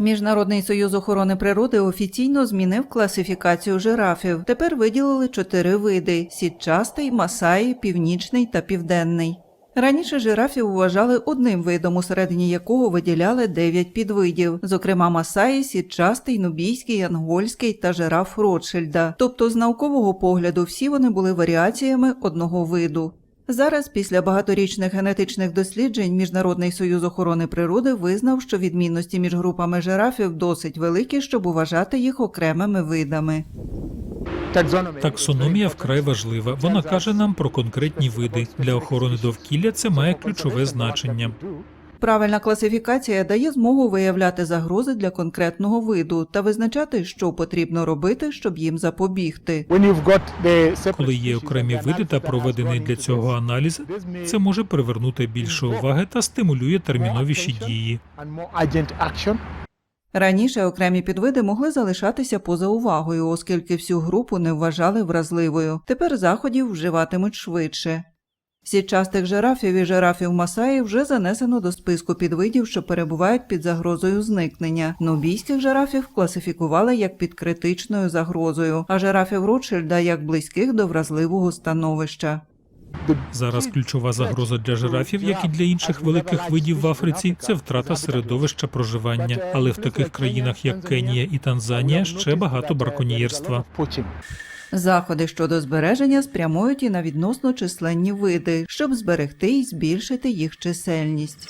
Міжнародний союз охорони природи офіційно змінив класифікацію жирафів. Тепер виділили чотири види: сітчастий, масаї, північний та південний. Раніше жирафів вважали одним видом, усередині якого виділяли дев'ять підвидів, зокрема масаї, сітчастий, нубійський, ангольський та жираф Ротшильда. Тобто, з наукового погляду, всі вони були варіаціями одного виду. Зараз, після багаторічних генетичних досліджень, Міжнародний союз охорони природи визнав, що відмінності між групами жирафів досить великі, щоб вважати їх окремими видами. Таксономія вкрай важлива. Вона каже нам про конкретні види. Для охорони довкілля це має ключове значення. Правильна класифікація дає змогу виявляти загрози для конкретного виду та визначати, що потрібно робити, щоб їм запобігти. Коли є окремі види та проведений для цього аналіз, це може привернути більше уваги та стимулює терміновіші дії. Раніше окремі підвиди могли залишатися поза увагою, оскільки всю групу не вважали вразливою. Тепер заходів вживатимуть швидше. Сітчастих жирафів і жирафів Масаї вже занесено до списку підвидів, що перебувають під загрозою зникнення. Нубійських жирафів класифікували як під критичною загрозою, а жирафів Ротшильда як близьких до вразливого становища. Зараз ключова загроза для жирафів, як і для інших великих видів в Африці, це втрата середовища проживання. Але в таких країнах, як Кенія і Танзанія, ще багато браконьєрства. Заходи щодо збереження спрямують і на відносно численні види, щоб зберегти і збільшити їх чисельність.